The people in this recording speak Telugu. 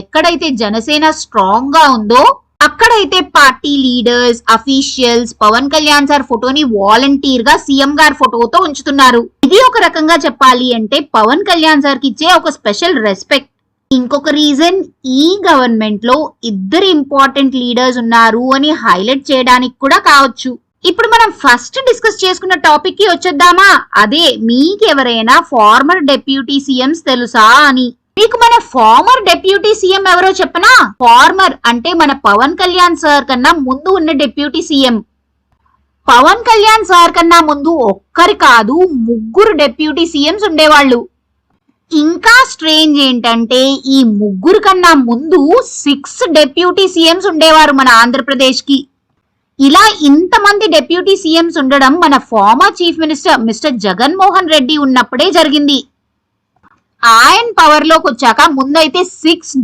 ఎక్కడైతే జనసేన స్ట్రాంగ్గా ఉందో అక్కడైతే party leaders officials Pawan Kalyan sir ఫోటోని వాలంటీర్గా సీఎం గారి ఫోటోతో ఉంచుతున్నారు. ఇది ఒక రకంగా చెప్పాలి అంటే పవన్ కళ్యాణ్ సార్కి ఇచ్చే ఒక స్పెషల్ రెస్పెక్ట్. ఇంకొక రీజన్ ఈ గవర్నమెంట్లో ఇద్దరు ఇంపార్టెంట్ లీడర్స్ ఉన్నారు అని హైలైట్ చేయడానికి కూడా కావచ్చు. ఇప్పుడు మనం ఫస్ట్ డిస్కస్ చేసుకున్న టాపిక్కి వచ్చేద్దామా? అదే మీకెవరైనా ఫార్మర్ డెప్యూటీ సీఎంస్ తెలుసా అని. మీకు మన ఫార్మర్ డెప్యూటీ సీఎం ఎవరో చెప్పనా? ఫార్మర్ అంటే మన పవన్ కళ్యాణ్ సార్ కన్నా ముందు ఉన్న deputy CM Pawan Kalyan sir కన్నా ముందు ఒక్కరి కాదు ముగ్గురు డెప్యూటీ సీఎంస్ ఉండేవాళ్ళు. ఇంకా స్ట్రేంజ్ ఏంటంటే ఈ ముగ్గురు కన్నా ముందు సిక్స్ డెప్యూటీ సీఎంస్ ఉండేవారు మన ఆంధ్రప్రదేశ్కి ఇలా ఇంతమంది డెప్యూటీ సీఎంస్ ఉండడం మన former chief minister mister Jaganmohan Reddy ఉన్నప్పుడే జరిగింది. ఆయన పవర్లోకి వచ్చాక ముందైతే సిక్స్